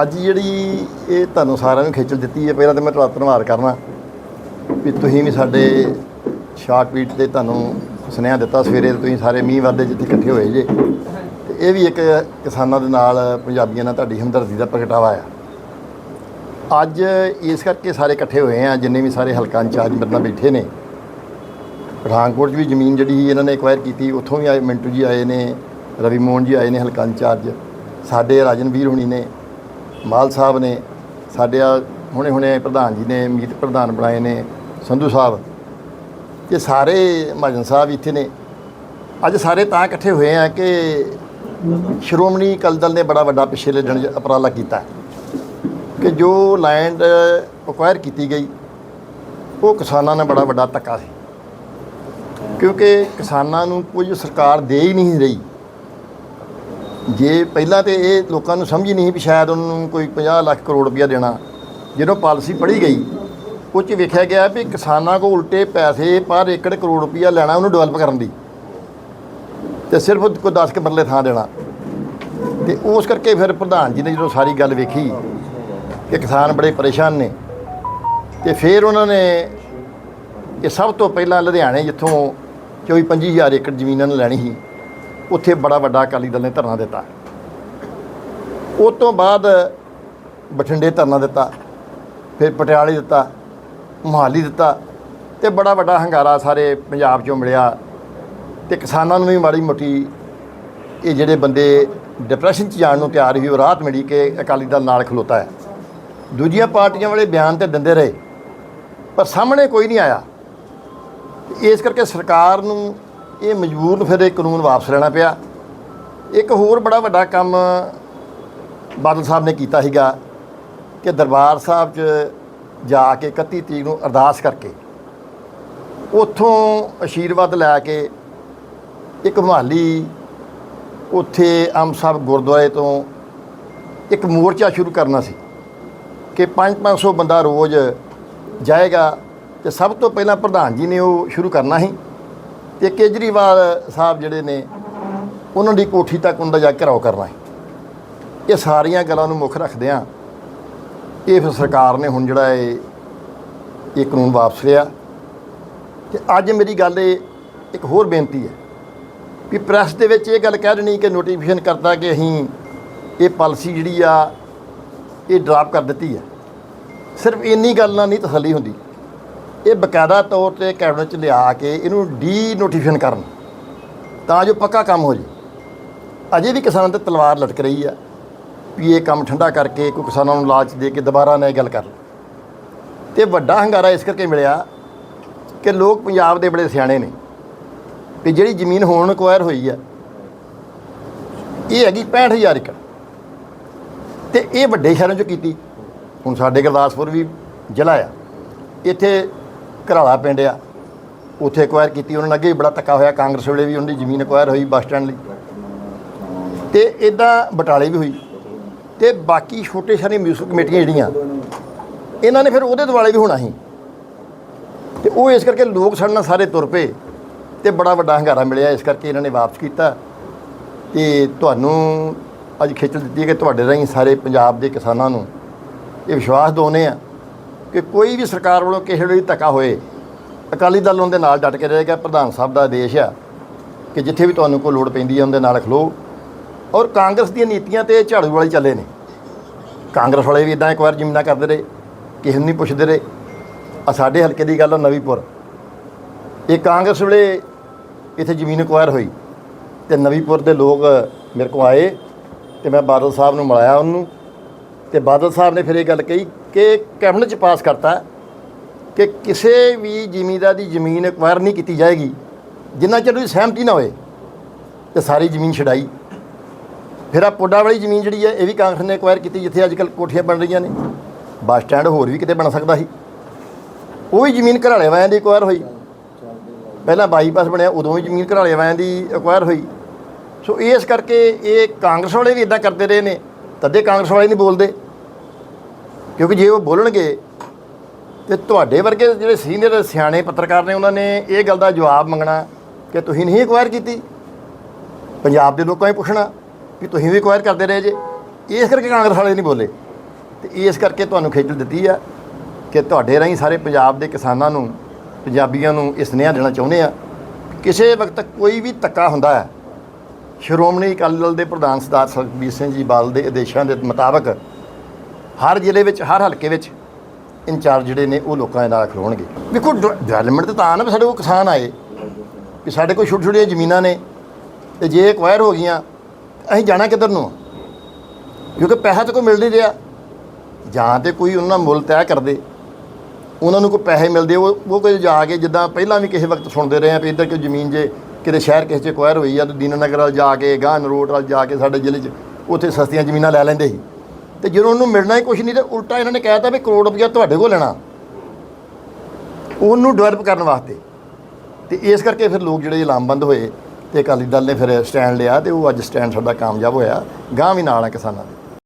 ਅੱਜ ਜਿਹੜੀ ਇਹ ਤੁਹਾਨੂੰ ਸਾਰਿਆਂ ਨੂੰ ਖੇਚਲ ਦਿੱਤੀ ਹੈ, ਪਹਿਲਾਂ ਤਾਂ ਮੈਂ ਤੁਹਾਡਾ ਧੰਨਵਾਦ ਕਰਨਾ ਵੀ ਤੁਸੀਂ ਵੀ ਸਾਡੇ ਸ਼ਾਰਟ ਵੀਟ ਤੇ ਤੁਹਾਨੂੰ ਸੁਨੇਹਾ ਦਿੱਤਾ ਸਵੇਰੇ ਤੁਸੀਂ ਸਾਰੇ ਮੀਂਹ ਵਾਦੇ ਜਿੱਥੇ ਇਕੱਠੇ ਹੋਏ ਜੇ। ਤੇ ਇਹ ਵੀ ਇੱਕ ਕਿਸਾਨਾਂ ਦੇ ਨਾਲ ਪੰਜਾਬੀਆਂ ਨਾਲ ਤੁਹਾਡੀ ਹਮਦਰਦੀ ਦਾ ਪ੍ਰਗਟਾਵਾ ਆ। ਅੱਜ ਇਸ ਕਰਕੇ ਸਾਰੇ ਇਕੱਠੇ ਹੋਏ ਆ, ਜਿੰਨੇ ਵੀ ਸਾਰੇ ਹਲਕਾ ਇੰਚਾਰਜ ਬੰਦਾ ਬੈਠੇ ਨੇ। ਪਠਾਨਕੋਟ 'ਚ ਵੀ ਜ਼ਮੀਨ ਜਿਹੜੀ ਸੀ, ਇਹਨਾਂ ਨੇ ਐਕਵਾਇਰ ਕੀਤੀ, ਉੱਥੋਂ ਵੀ ਆਏ ਮਿੰਟੂ ਜੀ ਆਏ ਨੇ, ਰਵੀ ਮੋਹਨ ਜੀ ਆਏ ਨੇ ਹਲਕਾ ਇੰਚਾਰਜ। ਸਾਡੇ ਰਾਜਨਵੀਰ ਹੁਣੀ ਨੇ ਮਾਲ ਸਾਹਿਬ ਨੇ ਸਾਡੇ ਆ ਹੁਣੇ ਹੁਣੇ ਪ੍ਰਧਾਨ ਜੀ ਨੇ ਮੀਤ ਪ੍ਰਧਾਨ ਬਣਾਏ ਨੇ ਸੰਧੂ ਸਾਹਿਬ। ਤੇ ਸਾਰੇ ਮਹਾਜਨ ਸਾਹਿਬ ਇੱਥੇ ਨੇ। ਅੱਜ ਸਾਰੇ ਤਾਂ ਇਕੱਠੇ ਹੋਏ ਆ ਕਿ ਸ਼੍ਰੋਮਣੀ ਅਕਾਲੀ ਦਲ ਨੇ ਬੜਾ ਵੱਡਾ ਪਿਛਲੇ ਦਿਨ 'ਚ ਉਪਰਾਲਾ ਕੀਤਾ। ਕਿ ਜੋ ਲੈਂਡ ਅਕਵਾਇਰ ਕੀਤੀ ਗਈ, ਉਹ ਕਿਸਾਨਾਂ ਨਾਲ ਬੜਾ ਵੱਡਾ ਧੱਕਾ ਸੀ। ਕਿਉਂਕਿ ਕਿਸਾਨਾਂ ਨੂੰ ਕੁਝ ਸਰਕਾਰ ਦੇ ਹੀ ਨਹੀਂ ਰਹੀ। ਜੇ ਪਹਿਲਾਂ ਤੇ ਇਹ ਲੋਕਾਂ ਨੂੰ ਸਮਝ ਹੀ ਨਹੀਂ ਵੀ ਸ਼ਾਇਦ ਉਹਨਾਂ ਨੂੰ ਕੋਈ 50 ਲੱਖ ਕਰੋੜ ਰੁਪਇਆ ਦੇਣਾ। ਜਦੋਂ ਪਾਲਿਸੀ ਪੜ੍ਹੀ ਗਈ, ਉਹ 'ਚ ਵੇਖਿਆ ਗਿਆ ਵੀ ਕਿਸਾਨਾਂ ਕੋਲ ਉਲਟੇ ਪੈਸੇ ਪਰ ਏਕੜ ਕਰੋੜ ਰੁਪਇਆ ਲੈਣਾ ਉਹਨੂੰ ਡਿਵੈਲਪ ਕਰਨ ਦੀ। ਤੇ ਸਿਰਫ ਕੋਈ 10 ਕੇ ਮਰਲੇ ਥਾਂ ਦੇਣਾ। ਤੇ ਉਸ ਕਰਕੇ ਫਿਰ ਪ੍ਰਧਾਨ ਜੀ ਨੇ ਜਦੋਂ ਸਾਰੀ ਗੱਲ ਵੇਖੀ ਕਿ ਕਿਸਾਨ ਬੜੇ ਪਰੇਸ਼ਾਨ ਨੇ, ਤੇ ਫਿਰ ਉਹਨਾਂ ਨੇ ਇਹ ਸਭ ਤੋਂ ਪਹਿਲਾਂ ਲੁਧਿਆਣੇ ਜਿੱਥੋਂ 24 25000 ਏਕੜ ਜ਼ਮੀਨਾਂ ਨੂੰ ਲੈਣੀ ਸੀ। ਉੱਥੇ ਬੜਾ ਵੱਡਾ ਅਕਾਲੀ ਦਲ ਨੇ ਧਰਨਾ ਦਿੱਤਾ। ਉਸ ਤੋਂ ਬਾਅਦ ਬਠਿੰਡੇ ਧਰਨਾ ਦਿੱਤਾ, ਫਿਰ ਪਟਿਆਲੇ ਦਿੱਤਾ, ਮੋਹਾਲੀ ਦਿੱਤਾ ਤੇ ਬੜਾ ਵੱਡਾ ਹੰਗਾਰਾ ਸਾਰੇ ਪੰਜਾਬ 'ਚੋਂ ਮਿਲਿਆ ਤੇ ਕਿਸਾਨਾਂ ਨੂੰ ਵੀ ਮਾੜੀ ਮੋਟੀ ਇਹ ਜਿਹੜੇ ਬੰਦੇ ਡਿਪਰੈਸ਼ਨ 'ਚ ਜਾਣ ਨੂੰ ਤਿਆਰ ਸੀ, ਉਹ ਰਾਹਤ ਮਿਲੀ ਕਿ ਅਕਾਲੀ ਦਲ ਨਾਲ ਖਲੋਤਾ ਹੈ। ਦੂਜੀਆਂ ਪਾਰਟੀਆਂ ਵਾਲੇ ਬਿਆਨ ਤੇ ਦਿੰਦੇ ਰਹੇ, ਪਰ ਸਾਹਮਣੇ ਕੋਈ ਨਹੀਂ ਆਇਆ। ਇਸ ਕਰਕੇ ਸਰਕਾਰ ਨੂੰ ਇਹ ਮਜਬੂਰਨ ਫਿਰ ਇਹ ਕਾਨੂੰਨ ਵਾਪਸ ਲੈਣਾ ਪਿਆ। ਇੱਕ ਹੋਰ ਬੜਾ ਵੱਡਾ ਕੰਮ ਬਾਦਲ ਸਾਹਿਬ ਨੇ ਕੀਤਾ ਸੀਗਾ ਕਿ ਦਰਬਾਰ ਸਾਹਿਬ 'ਚ ਜਾ ਕੇ 31 ਤਰੀਕ ਨੂੰ ਅਰਦਾਸ ਕਰਕੇ ਉੱਥੋਂ ਅਸ਼ੀਰਵਾਦ ਲੈ ਕੇ ਇੱਕ ਮੁਹਾਲੀ, ਉੱਥੇ ਅੰਬ ਸਾਹਿਬ ਗੁਰਦੁਆਰੇ ਤੋਂ ਇੱਕ ਮੋਰਚਾ ਸ਼ੁਰੂ ਕਰਨਾ ਸੀ ਕਿ 5-500 ਬੰਦਾ ਰੋਜ਼ ਜਾਏਗਾ ਤੇ ਸਭ ਤੋਂ ਪਹਿਲਾਂ ਪ੍ਰਧਾਨ ਜੀ ਨੇ ਉਹ ਸ਼ੁਰੂ ਕਰਨਾ ਸੀ। ਤੇ ਕੇਜਰੀਵਾਲ ਸਾਹਿਬ ਜਿਹੜੇ ਨੇ, ਉਹਨਾਂ ਦੀ ਕੋਠੀ ਤੱਕ ਉਹਨਾਂ ਦਾ ਜਾ ਕੇ ਘਰਾਓ ਕਰਨਾ ਸੀ ਇਹ ਸਾਰੀਆਂ ਗੱਲਾਂ ਨੂੰ ਮੁੱਖ ਰੱਖਦਿਆਂ ਇਹ ਫਿਰ ਸਰਕਾਰ ਨੇ ਹੁਣ ਜਿਹੜਾ ਇਹ ਇਹ ਕਾਨੂੰਨ ਵਾਪਸ ਲਿਆ। ਤੇ ਅੱਜ ਮੇਰੀ ਗੱਲ ਇਹ, ਇੱਕ ਹੋਰ ਬੇਨਤੀ ਹੈ ਵੀ ਪ੍ਰੈਸ ਦੇ ਵਿੱਚ ਇਹ ਗੱਲ ਕਹਿ ਦੇਣੀ ਕਿ ਨੋਟੀਫਿਕੇਸ਼ਨ ਕਰਤਾ ਕਿ ਅਸੀਂ ਇਹ ਪਾਲਿਸੀ ਜਿਹੜੀ ਆ, ਇਹ ਡਰਾਪ ਕਰ ਦਿੱਤੀ ਹੈ। ਸਿਰਫ ਇੰਨੀ ਗੱਲ ਨਾਲ ਨਹੀਂ ਤਸੱਲੀ ਹੁੰਦੀ। ਇਹ ਬਕਾਇਦਾ ਤੌਰ ਤੇ ਕੈਬਨਿਟ ਚ ਲਿਆ ਕੇ ਇਹਨੂੰ ਡੀ ਨੋਟੀਫਿਕੇਸ਼ਨ ਕਰਨ। ਤਾਂ ਜੋ ਪੱਕਾ ਕੰਮ ਹੋ ਜੇ। ਅਜੇ ਵੀ ਕਿਸਾਨਾਂ ਤੇ ਤਲਵਾਰ ਲਟਕ ਰਹੀ ਆ ਵੀ ਇਹ ਕੰਮ ਠੰਡਾ ਕਰਕੇ ਕੋਈ ਕਿਸਾਨਾਂ ਨੂੰ ਲਾਲਚ ਦੇ ਕੇ ਦੁਬਾਰਾ ਨਾ ਇਹ ਗੱਲ ਕਰ ਲਓ ਤੇ ਵੱਡਾ ਹੰਗਾਰਾ ਇਸ ਕਰਕੇ ਮਿਲਿਆ ਕਿ ਲੋਕ ਪੰਜਾਬ ਦੇ ਬੜੇ ਸਿਆਣੇ ਨੇ। ਵੀ ਜਿਹੜੀ ਜ਼ਮੀਨ ਹੋਣ ਅਕਵਾਇਰ ਹੋਈ ਆ, ਇਹ ਹੈਗੀ 65000 ਏਕੜ। ਤੇ ਇਹ ਵੱਡੇ ਸ਼ਹਿਰਾਂ 'ਚ ਕੀਤੀ। ਹੁਣ ਸਾਡੇ ਗੁਰਦਾਸਪੁਰ ਵੀ ਜ਼ਿਲ੍ਹਾ ਆ। ਇੱਥੇ ਘਰਾਲਾ ਪਿੰਡ ਆ। ਉੱਥੇ ਅਕਵਾਇਰ ਕੀਤੀ, ਉਹਨਾਂ ਨੇ ਅੱਗੇ ਵੀ ਬੜਾ ਧੱਕਾ ਹੋਇਆ। ਕਾਂਗਰਸ ਵੇਲੇ ਵੀ ਉਹਨਾਂ ਦੀ ਜ਼ਮੀਨ ਅਕਵਾਇਰ ਹੋਈ ਬੱਸ ਸਟੈਂਡ ਲਈ। ਤੇ ਇਦਾਂ ਬਟਾਲੇ ਵੀ ਹੋਈ। ਤੇ ਬਾਕੀ ਛੋਟੇ ਸ਼ਹਿਰੀ ਮਿਊਨਿਸਪਲ ਕਮੇਟੀਆਂ ਜਿਹੜੀਆਂ, ਇਹਨਾਂ ਨੇ ਫਿਰ ਉਹਦੇ ਦੁਆਲੇ ਵੀ ਹੋਣਾ ਸੀ। ਤੇ ਉਹ ਇਸ ਕਰਕੇ ਲੋਕ ਸਾਡੇ ਨਾਲ ਸਾਰੇ ਤੁਰ ਪਏ ਤੇ ਬੜਾ ਵੱਡਾ ਹੰਗਾਰਾ ਮਿਲਿਆ। ਇਸ ਕਰਕੇ ਇਹਨਾਂ ਨੇ ਵਾਪਸ ਕੀਤਾ। ਤੇ ਤੁਹਾਨੂੰ ਅੱਜ ਖੇਚਲ ਦਿੱਤੀ ਹੈ ਕਿ ਤੁਹਾਡੇ ਰਾਹੀਂ ਸਾਰੇ ਪੰਜਾਬ ਦੇ ਕਿਸਾਨਾਂ ਨੂੰ ਇਹ ਵਿਸ਼ਵਾਸ ਦਿਵਾਉਂਦੇ ਆ ਕਿ ਕੋਈ ਵੀ ਸਰਕਾਰ ਵੱਲੋਂ ਕਿਸੇ ਵੇਲੇ ਧੱਕਾ ਹੋਏ, ਅਕਾਲੀ ਦਲ ਉਹਦੇ ਨਾਲ ਡਟ ਕੇ ਰਹੇਗਾ ਪ੍ਰਧਾਨ ਸਾਹਿਬ ਦਾ ਆਦੇਸ਼ ਆ ਕਿ ਜਿੱਥੇ ਵੀ ਤੁਹਾਨੂੰ ਕੋਈ ਲੋੜ ਪੈਂਦੀ ਹੈ ਉਹਦੇ ਨਾਲ ਖਲੋ। ਔਰ ਕਾਂਗਰਸ ਦੀਆਂ ਨੀਤੀਆਂ ਤੇ ਝਾੜੂ ਵਾਲੇ ਚੱਲੇ ਨੇ। ਕਾਂਗਰਸ ਵਾਲੇ ਵੀ ਇਦਾਂ ਇੱਕ ਵਾਰ ਜ਼ਮੀਨਾਂ ਕਰਦੇ ਰਹੇ, ਕਿਸੇ ਨੂੰ ਨਹੀਂ ਪੁੱਛਦੇ ਰਹੇ। ਆ ਸਾਡੇ ਹਲਕੇ ਦੀ ਗੱਲ ਆ, ਨਵੀਪੁਰ। ਇਹ ਕਾਂਗਰਸ ਵੇਲੇ ਇੱਥੇ ਜ਼ਮੀਨ ਅਕਵਾਇਰ ਹੋਈ ਤੇ ਨਵੀਪੁਰ ਦੇ ਲੋਕ ਮੇਰੇ ਕੋਲ ਆਏ ਤੇ ਮੈਂ ਬਾਦਲ ਸਾਹਿਬ ਨੂੰ ਮਿਲਾਇਆ ਉਹਨੂੰ। ਤੇ ਬਾਦਲ ਸਾਹਿਬ ਨੇ ਫਿਰ ਇਹ ਗੱਲ ਕਹੀ ਕਿ ਕੈਬਨਿਟ ਚ ਪਾਸ ਕਰਤਾ ਕਿ ਕਿਸੇ ਵੀ ਜ਼ਿਮੀਂਦਾਰ ਦੀ ਜ਼ਮੀਨ ਅਕਵਾਇਰ ਨਹੀਂ ਕੀਤੀ ਜਾਏਗੀ, ਜਿੰਨਾ ਚਿਰ ਉਹਦੀ ਸਹਿਮਤੀ ਨਾ ਹੋਏ ਤੇ ਸਾਰੀ ਜ਼ਮੀਨ ਛਡਾਈ। ਫਿਰ ਆ ਪੋਡਾ ਵਾਲੀ ਜ਼ਮੀਨ ਜਿਹੜੀ ਹੈ, ਇਹ ਵੀ ਕਾਂਗਰਸ ਨੇ ਅਕਵਾਇਰ ਕੀਤੀ ਜਿੱਥੇ ਅੱਜ ਕੱਲ੍ਹ ਕੋਠੀਆਂ ਬਣ ਰਹੀਆਂ ਨੇ। ਬੱਸ ਸਟੈਂਡ ਹੋਰ ਵੀ ਕਿਤੇ ਬਣ ਸਕਦਾ ਸੀ। ਉਹ ਵੀ ਜ਼ਮੀਨ ਘਰਾਲੇ ਵਾਲਿਆਂ ਦੀ ਅਕਵਾਇਰ ਹੋਈ। ਪਹਿਲਾਂ ਬਾਈਪਾਸ ਬਣਿਆ, ਉਦੋਂ ਵੀ ਜ਼ਮੀਨ ਘਰਾਲੇ ਵਾਲਿਆਂ ਦੀ ਅਕਵਾਇਰ ਹੋਈ। ਸੋ ਇਸ ਕਰਕੇ ਇਹ ਕਾਂਗਰਸ ਵਾਲੇ ਵੀ ਇਦਾਂ ਕਰਦੇ ਰਹੇ ਨੇ, ਤਦੇ ਕਾਂਗਰਸ ਵਾਲੇ ਨਹੀਂ ਬੋਲਦੇ। ਕਿਉਂਕਿ ਜੇ ਉਹ ਬੋਲਣਗੇ, ਤੇ ਤੁਹਾਡੇ ਵਰਗੇ ਜਿਹੜੇ ਸੀਨੀਅਰ ਸਿਆਣੇ ਪੱਤਰਕਾਰ ਨੇ, ਉਹਨਾਂ ਨੇ ਇਹ ਗੱਲ ਦਾ ਜਵਾਬ ਮੰਗਣਾ ਕਿ ਤੁਸੀਂ ਨਹੀਂ ਅਕਵਾਇਰ ਕੀਤੀ। ਪੰਜਾਬ ਦੇ ਲੋਕਾਂ ਨੇ ਪੁੱਛਣਾ ਵੀ ਤੁਸੀਂ ਵੀ ਅਕਵਾਇਰ ਕਰਦੇ ਰਹੇ ਜੇ। ਇਸ ਕਰਕੇ ਕਾਂਗਰਸ ਵਾਲੇ ਨਹੀਂ ਬੋਲੇ। ਤੇ ਇਸ ਕਰਕੇ ਤੁਹਾਨੂੰ ਖੇਚਲ ਦਿੱਤੀ ਆ ਕਿ ਤੁਹਾਡੇ ਰਾਹੀਂ ਸਾਰੇ ਪੰਜਾਬ ਦੇ ਕਿਸਾਨਾਂ ਨੂੰ, ਪੰਜਾਬੀਆਂ ਨੂੰ ਇਸ ਸੁਨੇਹਾ ਦੇਣਾ ਚਾਹੁੰਦੇ ਆ ਕਿਸੇ ਵਕਤ ਕੋਈ ਵੀ ਧੱਕਾ ਹੁੰਦਾ ਹੈ। ਸ਼੍ਰੋਮਣੀ ਅਕਾਲੀ ਦਲ ਦੇ ਪ੍ਰਧਾਨ ਸਰਦਾਰ ਸੁਖਬੀਰ ਸਿੰਘ ਜੀ ਬਾਦਲ ਦੇ ਆਦੇਸ਼ਾਂ ਦੇ ਮੁਤਾਬਕ ਹਰ ਜ਼ਿਲ੍ਹੇ ਵਿੱਚ, ਹਰ ਹਲਕੇ ਵਿੱਚ ਇੰਚਾਰਜ ਜਿਹੜੇ ਨੇ ਉਹ ਲੋਕਾਂ ਦੇ ਨਾਲ ਖਲੋਣਗੇ। ਦੇਖੋ ਡਿਵੈਲਪਮੈਂਟ ਤਾਂ ਨਾ ਵੀ ਸਾਡੇ ਕੋਲ ਕਿਸਾਨ ਆਏ ਕਿ ਸਾਡੇ ਕੋਲ ਛੋਟੇ ਛੋਟੀਆਂ ਜ਼ਮੀਨਾਂ ਨੇ, ਤੇ ਜੇ ਐਕਵਾਇਰ ਹੋ ਗਈਆਂ, ਅਸੀਂ ਜਾਣਾ ਕਿੱਧਰ ਨੂੰ ਕਿਉਂਕਿ ਪੈਸਾ ਤਾਂ ਕੋਈ ਮਿਲ ਨਹੀਂ ਰਿਹਾ। ਜਾਂ ਤੇ ਕੋਈ ਉਹਨਾਂ ਮੁੱਲ ਤੈਅ ਕਰਦੇ ਉਹਨਾਂ ਨੂੰ ਕੋਈ ਪੈਸੇ ਮਿਲਦੇ, ਉਹ ਉਹ ਕੋਈ ਜਾ ਕੇ ਜਿੱਦਾਂ ਪਹਿਲਾਂ ਵੀ ਕਿਸੇ ਵਕਤ ਸੁਣਦੇ ਰਹੇ ਆ ਵੀ ਇੱਧਰ ਕਿ ਜ਼ਮੀਨ ਜੇ ਕਿਤੇ ਸ਼ਹਿਰ ਕਿਸੇ 'ਚ ਐਕਵਾਇਰ ਹੋਈ ਆ, ਤਾਂ ਦੀਨਾਨਗਰ ਵੱਲ ਜਾ ਕੇ ਗਾਂ ਨਰੋਟ ਵੱਲ ਜਾ ਕੇ ਸਾਡੇ ਜ਼ਿਲ੍ਹੇ 'ਚ ਉੱਥੇ ਸਸਤੀਆਂ ਜ਼ਮੀਨਾਂ ਲੈ ਲੈਂਦੇ ਸੀ। ਤੇ ਜਦੋਂ ਉਹਨੂੰ ਮਿਲਣਾ ਹੀ ਕੁਝ ਨਹੀਂ ਤੇ ਉਲਟਾ ਇਹਨਾਂ ਨੇ ਕਹਿਤਾ ਵੀ ਕਰੋੜ ਰੁਪਇਆ ਤੁਹਾਡੇ ਕੋਲ ਲੈਣਾ। ਉਹਨੂੰ ਡਿਵੈਲਪ ਕਰਨ ਵਾਸਤੇ। ਤੇ ਇਸ ਕਰਕੇ ਫਿਰ ਲੋਕ ਜਿਹੜੇ ਲਾਮਬੰਦ ਹੋਏ ਤੇ ਅਕਾਲੀ ਦਲ ਨੇ ਫਿਰ ਸਟੈਂਡ ਲਿਆ ਤੇ ਉਹ ਅੱਜ ਸਟੈਂਡ ਸਾਡਾ ਕਾਮਯਾਬ ਹੋਇਆ। ਗਾਂ ਵੀ ਨਾਲ ਹੈ ਕਿਸਾਨਾਂ ਦੇ।